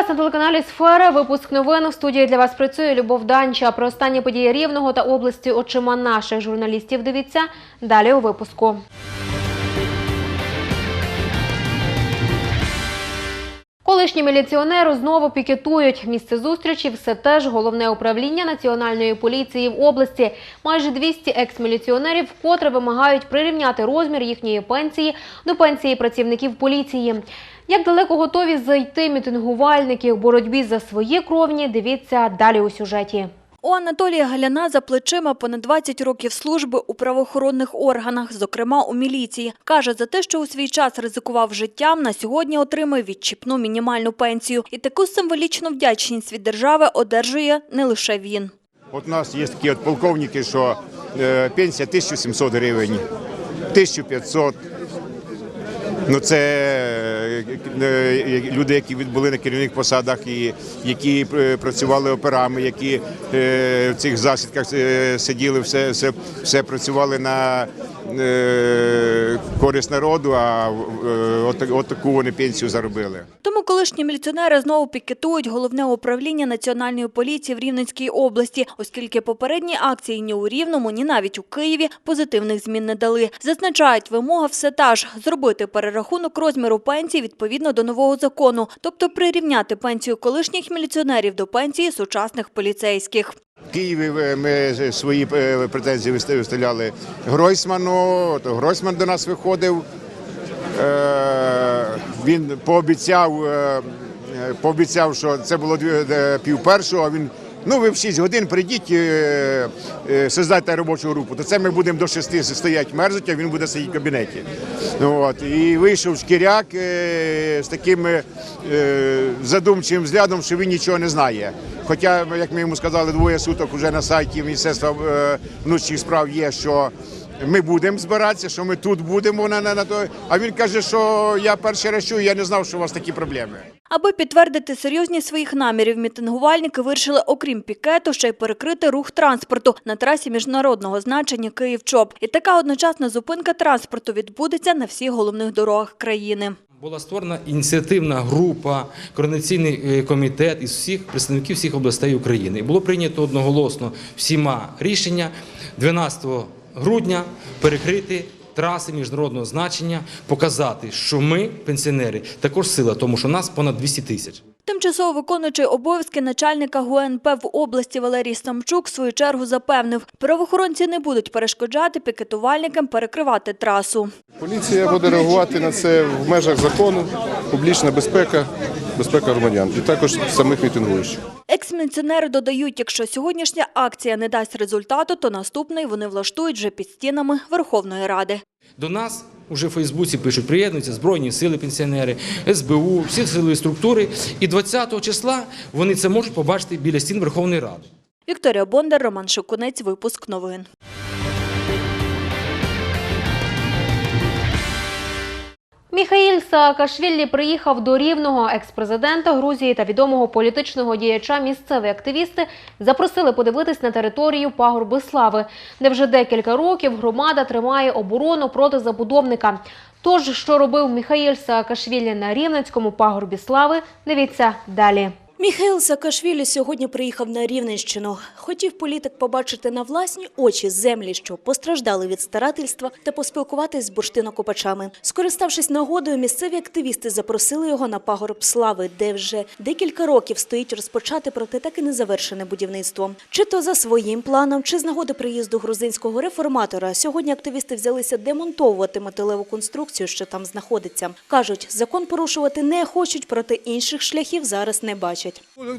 Вас на телеканалі Сфера. Випуск новин у студії для вас працює Любов Данча. Про останні події Рівного та області очима наших журналістів. Дивіться далі у випуску. Колишні міліціонери знову пікетують. Місце зустрічі все теж головне управління національної поліції в області. Майже 200 екс-міліціонерів вкотре вимагають прирівняти розмір їхньої пенсії до пенсії працівників поліції. Як далеко готові зайти мітингувальники в боротьбі за свої кровні, дивіться далі у сюжеті. У Анатолія Галяна за плечима понад 20 років служби у правоохоронних органах, зокрема у міліції. Каже, за те, що у свій час ризикував життям, на сьогодні отримує відчіпну мінімальну пенсію. І таку символічну вдячність від держави одержує не лише він. От у нас є такі от полковники, що е, пенсія 1700 гривень, 1500. Ну це люди, які відбули на керівних посадах, і які е, працювали операми, які е, в цих засідках е, сиділи, все, все, все працювали на е, користь народу, а е, от таку вони пенсію заробили. Тому колишні міліціонери знову пікетують головне управління національної поліції в Рівненській області, оскільки попередні акції ні у Рівному, ні навіть у Києві позитивних змін не дали. Зазначають, вимога все та ж – зробити перерахунок розміру пенсії відповідно до нового закону, тобто прирівняти пенсію колишніх міліціонерів до пенсії сучасних поліцейських. В Києві е, ми свої е, претензії виста- виставляли Гройсману, то Гройсман до нас виходив. Е, Він пообіцяв, е, е, пообіцяв, що це було е, пів першого, він. Ну, ви в 6 годин прийдіть, е, е, создайте робочу групу. То це ми будемо до 6 стоять мерзнуть, а він буде сидіти в кабінеті. Ну, От. І вийшов шкіряк е, з таким е, задумчивим взглядом, що він нічого не знає. Хоча, як ми йому сказали, двоє суток вже на сайті Міністерства е, внутрішніх справ є, що ми будемо збиратися, що ми тут будемо на, на, на то. А він каже, що я перший раз чую, я не знав, що у вас такі проблеми. Аби підтвердити серйозність своїх намірів, мітингувальники вирішили, окрім пікету, ще й перекрити рух транспорту на трасі міжнародного значення Київ-Чоп. І така одночасна зупинка транспорту відбудеться на всіх головних дорогах країни. Була створена ініціативна група, координаційний е, комітет із всіх представників всіх областей України. І було прийнято одноголосно всіма рішення 12 грудня перекрити траси міжнародного значення, показати, що ми, пенсіонери, також сила, тому що нас понад 200 тисяч. Тимчасово виконуючий обов'язки начальника ГУНП в області Валерій Самчук в свою чергу запевнив, правоохоронці не будуть перешкоджати пікетувальникам перекривати трасу. Поліція буде реагувати на це в межах закону, публічна безпека, безпека громадян і також самих мітингуючих. Екс-міліціонери додають, якщо сьогоднішня акція не дасть результату, то наступний вони влаштують вже під стінами Верховної Ради. До нас уже в Фейсбуці пишуть, приєднуються Збройні сили пенсіонери, СБУ, всі силові структури. І 20 числа вони це можуть побачити біля стін Верховної Ради. Вікторія Бондар, Роман Шокунець, випуск новин. Міхаїль Саакашвілі приїхав до рівного екс-президента Грузії та відомого політичного діяча. Місцеві активісти запросили подивитись на територію пагорби слави, де вже декілька років громада тримає оборону проти забудовника. Тож, що робив Міхаїль Саакашвілі на рівненському пагорбі слави, дивіться далі. Міхаїл Саакашвілі сьогодні приїхав на Рівненщину. Хотів політик побачити на власні очі землі, що постраждали від старательства, та поспілкуватись з бурштинокопачами. Скориставшись нагодою, місцеві активісти запросили його на пагорб слави, де вже декілька років стоїть розпочати, проте так і не завершене будівництво. Чи то за своїм планом, чи з нагоди приїзду грузинського реформатора, сьогодні активісти взялися демонтовувати металеву конструкцію, що там знаходиться. кажуть, закон порушувати не хочуть, проте інших шляхів зараз не бачать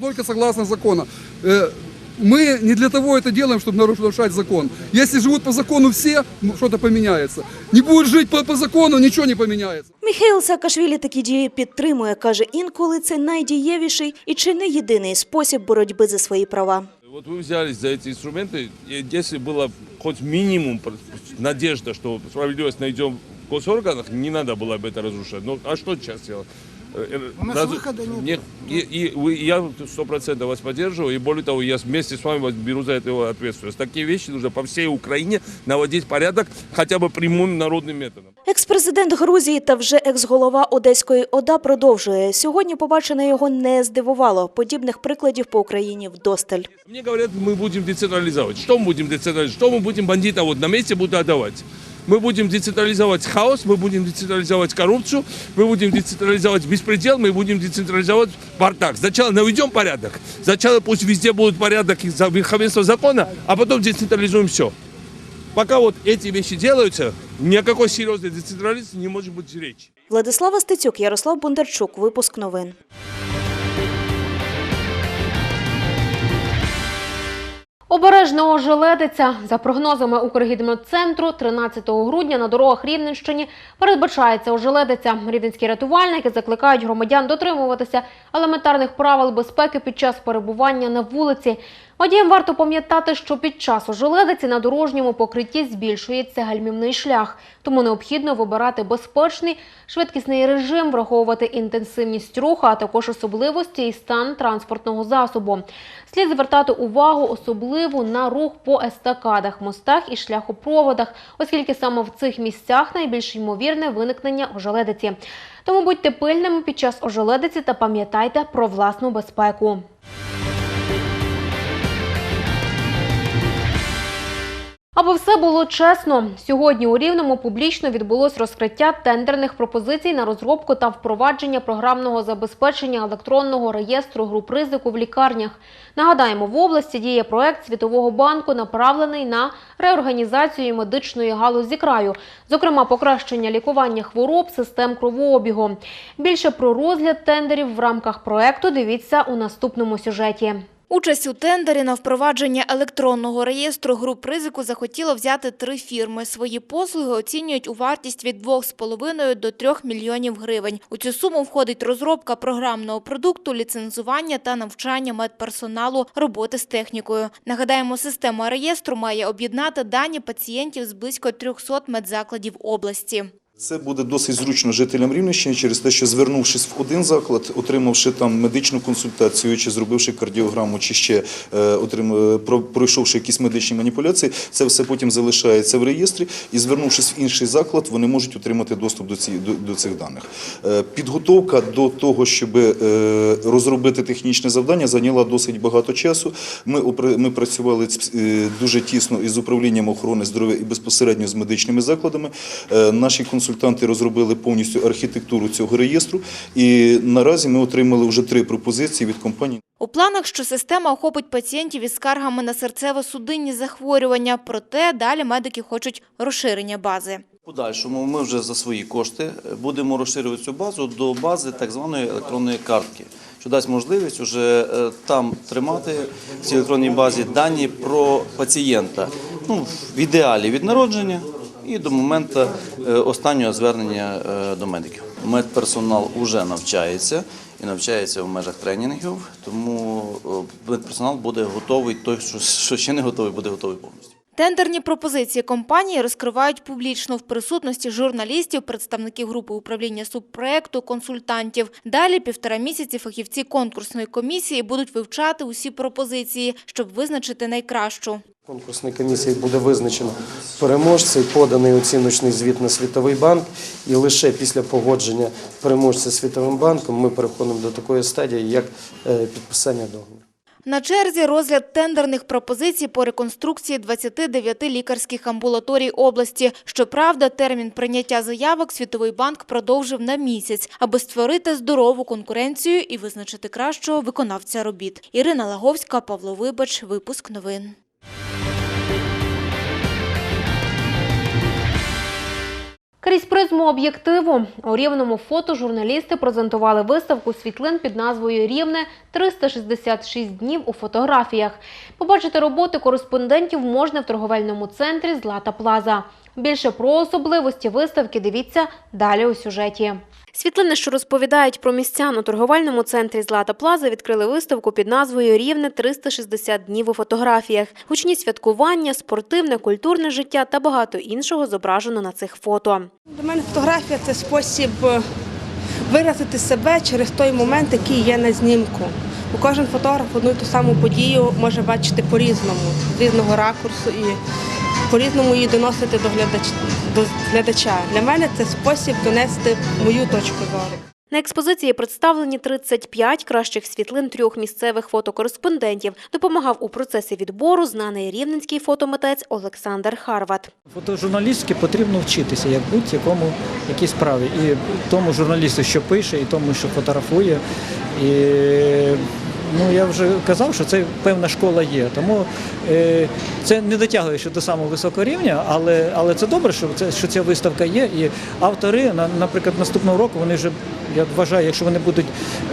Только согласно закону. Э, Мы не для того это делаем, чтобы нарушать закон. Если живут по закону все, ну, что-то поменяется. Не будут жить по, по закону, ничего не поменяется. Міхаїл Саакашвілі такі дії підтримує. Каже, інколи це найдієвіший і чи не єдиний спосіб боротьби за свої права. Вот вы взялись за эти инструменты, и если было хоть минимум пр- надежда, что справедливость найдем в госорганах, не надо было бы это разрушать. Ну, а что сейчас делать? э, У нас раз- выхода нет. Нет, и, и вы- я сто процентов вас поддерживаю, и более того, я вместе с вами вас беру за эту ответственность. Такие вещи нужно по всей Украине наводить порядок хотя бы прямым народным методом. Екс-президент Грузії та вже екс-голова Одеської ОДА продовжує. Сьогодні побачене його не здивувало. Подібних прикладів по Україні вдосталь. Мне говорят, мы будем децентрализовать. Что мы будем децентрализовать? Что мы будем бандитам вот на месте будут отдавать? Мы будем децентрализовать хаос, мы будем децентрализовать коррупцию, мы будем децентрализовать беспредел, мы будем децентрализовать бардак. Сначала наведем порядок, сначала пусть везде будет порядок и за- верховенство закона, а потом децентрализуем все. Пока вот эти вещи делаются, ни о какой серьезной децентрализации не может быть речи. Владислава Стецюк, Ярослав Бондарчук. Випуск новин. Обережно ожеледиться. За прогнозами Укргідрометцентру, 13 грудня на дорогах Рівненщині передбачається ожеледиця. Рівненські рятувальники закликають громадян дотримуватися елементарних правил безпеки під час перебування на вулиці. Водіям варто пам'ятати, що під час ожеледиці на дорожньому покритті збільшується гальмівний шлях, тому необхідно вибирати безпечний швидкісний режим, враховувати інтенсивність руху, а також особливості і стан транспортного засобу. Слід звертати увагу особливо на рух по естакадах, мостах і шляхопроводах, оскільки саме в цих місцях найбільш ймовірне виникнення ожеледиці. Тому будьте пильними під час ожеледиці та пам'ятайте про власну безпеку. Аби все було чесно, сьогодні у Рівному публічно відбулось розкриття тендерних пропозицій на розробку та впровадження програмного забезпечення електронного реєстру груп ризику в лікарнях. Нагадаємо, в області діє проект Світового банку, направлений на реорганізацію медичної галузі краю, зокрема покращення лікування хвороб, систем кровообігу. Більше про розгляд тендерів в рамках проекту дивіться у наступному сюжеті. Участь у тендері на впровадження електронного реєстру груп ризику захотіло взяти три фірми. Свої послуги оцінюють у вартість від 2,5 до 3 мільйонів гривень. У цю суму входить розробка програмного продукту, ліцензування та навчання медперсоналу роботи з технікою. Нагадаємо, система реєстру має об'єднати дані пацієнтів з близько 300 медзакладів області. Це буде досить зручно жителям Рівненщини через те, що звернувшись в один заклад, отримавши там медичну консультацію, чи зробивши кардіограму, чи ще е, отрим, е, про- пройшовши якісь медичні маніпуляції, це все потім залишається в реєстрі. І звернувшись в інший заклад, вони можуть отримати доступ до, ці, до, цих даних. Е, Підготовка до того, щоб розробити технічне завдання, зайняла досить багато часу. Ми, ми працювали дуже тісно із управлінням охорони здоров'я і безпосередньо з медичними закладами. Наші консультанти розробили повністю архітектуру цього реєстру, і наразі ми отримали вже три пропозиції від компаній. У планах, що система охопить пацієнтів із скаргами на серцево-судинні захворювання, проте далі медики хочуть розширення бази. Подальшому ми вже за свої кошти будемо розширювати цю базу до бази так званої електронної картки, що дасть можливість вже е, там тримати в цій електронній базі дані про пацієнта. Ну, в ідеалі від народження і до моменту е, останнього звернення е, до медиків. Медперсонал вже навчається і навчається в межах тренінгів, тому е, медперсонал буде готовий, той, що- що ще не готовий, буде готовий повністю. Тендерні пропозиції компанії розкривають публічно в присутності журналістів, представників групи управління субпроекту, консультантів. Далі півтора місяці фахівці конкурсної комісії будуть вивчати усі пропозиції, щоб визначити найкращу. Конкурсній комісії буде визначено переможця, поданий оціночний звіт на Світовий банк. І лише після погодження переможця Світовим банком ми переходимо до такої стадії, як е, підписання договору. На черзі розгляд тендерних пропозицій по реконструкції 29 лікарських амбулаторій області. Щоправда, термін прийняття заявок Світовий банк продовжив на місяць, аби створити здорову конкуренцію і визначити кращого виконавця робіт. Ірина Лаговська, Павло Вибач, випуск новин. Крізь призму об'єктиву у рівному фото журналісти презентували виставку світлин під назвою Рівне 366 днів у фотографіях. Побачити роботи кореспондентів можна в торговельному центрі Злата Плаза. Більше про особливості виставки дивіться далі у сюжеті. Світлини, що розповідають про місця на торговельному центрі Злата Плаза, відкрили виставку під назвою Рівне 360 днів у фотографіях. Гучні святкування, спортивне, культурне життя та багато іншого зображено на цих фото. Для мене фотографія це спосіб е, виразити себе через той момент, який є на знімку. Бо кожен фотограф одну і ту саму подію може бачити по-різному, з різного ракурсу і по-різному її доносити до глядача. До глядача. Для мене це спосіб донести мою точку зору. На експозиції представлені 35 кращих світлин трьох місцевих фотокореспондентів. Допомагав у процесі відбору знаний рівненський фотомитець Олександр Харват. Фотожурналістики потрібно вчитися, як будь-якому якій справі. І тому журналісту, що пише, і тому, що фотографує. І ну, я вже казав, що це певна школа є. Тому е, це не дотягує ще до самого високого рівня, але, але це добре, що, це, що ця виставка є. І автори, на- наприклад, наступного року вони вже, я вважаю, якщо вони будуть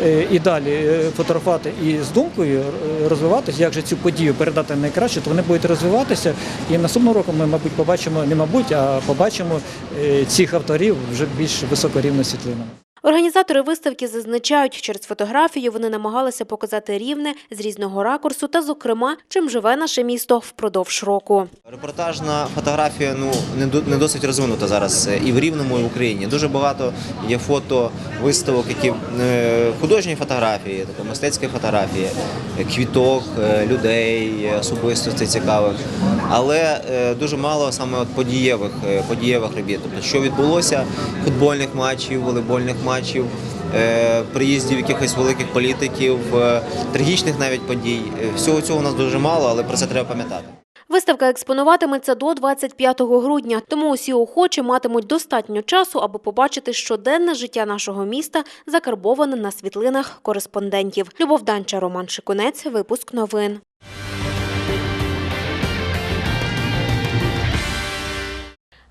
е, і далі е, фотографувати і з думкою е, розвиватися, як же цю подію передати найкраще, то вони будуть розвиватися. І наступного року ми, мабуть, побачимо, не мабуть, а побачимо е, цих авторів вже більш високорівно світлинами. Організатори виставки зазначають, через фотографію вони намагалися показати рівне з різного ракурсу та, зокрема, чим живе наше місто впродовж року. Репортажна фотографія ну не досить розвинута зараз е, і в Рівному, і в Україні. Дуже багато є фото виставок, які е, художні фотографії, таке мистецькі фотографії, е, квіток, людей, особистостей цікавих, але дуже мало саме подієвих подієвих робіт. Тобто, що відбулося футбольних матчів, волейбольних матчів. Е, Приїздів якихось великих політиків, е, трагічних навіть подій. Е, Всього цього у нас дуже мало, але про це треба пам'ятати. Виставка експонуватиметься до 25 грудня, тому усі охочі матимуть достатньо часу, аби побачити щоденне життя нашого міста, закарбоване на світлинах кореспондентів. Любов Данча, Роман Шикунець, випуск новин.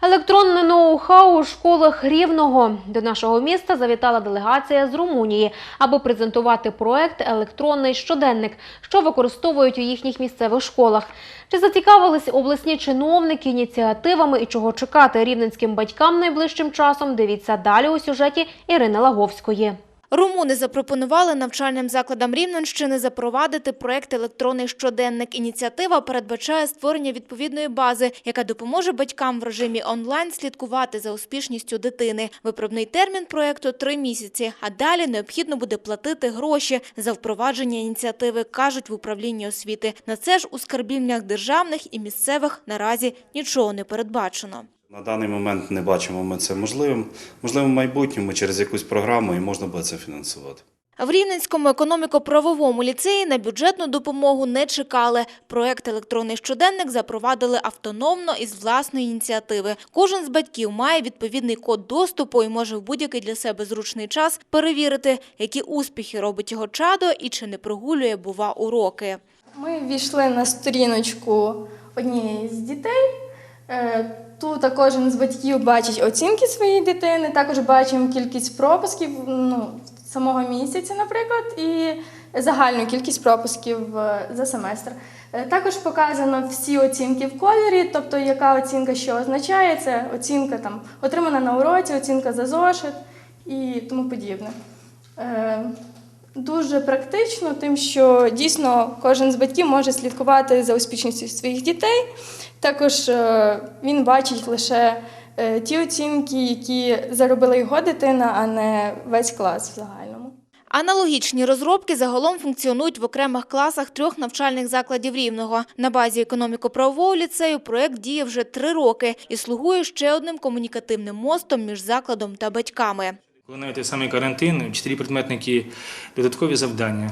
Електронне ноу-хау у школах Рівного. До нашого міста завітала делегація з Румунії, аби презентувати проект Електронний щоденник, що використовують у їхніх місцевих школах. Чи зацікавились обласні чиновники ініціативами і чого чекати рівненським батькам найближчим часом? Дивіться далі у сюжеті Ірини Лаговської. Румуни запропонували навчальним закладам Рівненщини запровадити проект «Електронний щоденник». Ініціатива передбачає створення відповідної бази, яка допоможе батькам в режимі онлайн слідкувати за успішністю дитини. Виправний термін проекту – три місяці, а далі необхідно буде платити гроші за впровадження ініціативи, кажуть в управлінні освіти. На це ж у скарбівнях державних і місцевих наразі нічого не передбачено. На даний момент не бачимо ми це можливим. Можливо, в майбутньому через якусь програму і можна буде це фінансувати. В Рівненському економіко-правовому ліцеї на бюджетну допомогу не чекали. Проект «Електронний щоденник» запровадили автономно із власної ініціативи. Кожен з батьків має відповідний код доступу і може в будь-який для себе зручний час перевірити, які успіхи робить його чадо і чи не прогулює, бува, уроки. Ми війшли на сторіночку однієї з дітей. Е, Тут кожен з батьків бачить оцінки своєї дитини, також бачимо кількість пропусків ну, самого місяця, наприклад, і загальну кількість пропусків е, за семестр. Е, Також показано всі оцінки в кольорі, тобто яка оцінка що означає, це оцінка там отримана на уроці, оцінка за зошит і тому подібне. Дуже практично, тим, що дійсно кожен з батьків може слідкувати за успішністю своїх дітей. Також е, він бачить лише е, ті оцінки, які заробила його дитина, а не весь клас в загальному. Аналогічні розробки загалом функціонують в окремих класах трьох навчальних закладів Рівного. На базі економіко-правового ліцею проект діє вже три роки і слугує ще одним комунікативним мостом між закладом та батьками. Коли навіть самий карантин, вчителі предметники додаткові завдання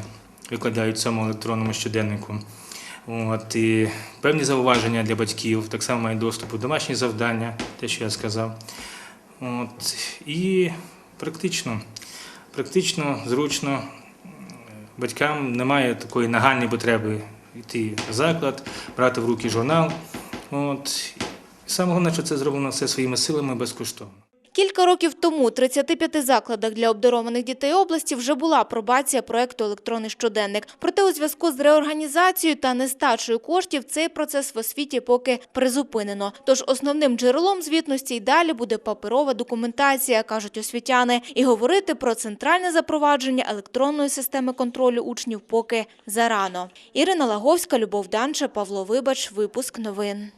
викладають в цьому електронному щоденнику. От, і певні зауваження для батьків, так само мають доступ, домашні завдання, те, що я сказав. От, і практично, практично, зручно, батькам немає такої нагальної потреби йти в заклад, брати в руки журнал. От. Саме головне, що це зроблено все своїми силами безкоштовно. Кілька років тому у 35 закладах для обдарованих дітей області вже була апробація проекту «Електронний щоденник». Проте у зв'язку з реорганізацією та нестачею коштів цей процес в освіті поки призупинено. Тож основним джерелом звітності й далі буде паперова документація, кажуть освітяни. І говорити про центральне запровадження електронної системи контролю учнів поки зарано. Ірина Лаговська, Любов Данча, Павло Вибач. Випуск новин.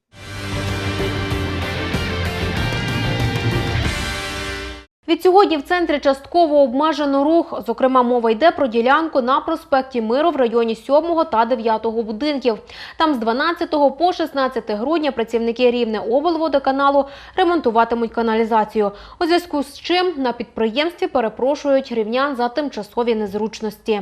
Відсьогодні в центрі частково обмежено рух. Зокрема, мова йде про ділянку на проспекті Миру в районі 7 та 9 будинків. Там з 12 по 16 грудня працівники Рівне облводоканалу ремонтуватимуть каналізацію. У зв'язку з чим на підприємстві перепрошують рівнян за тимчасові незручності.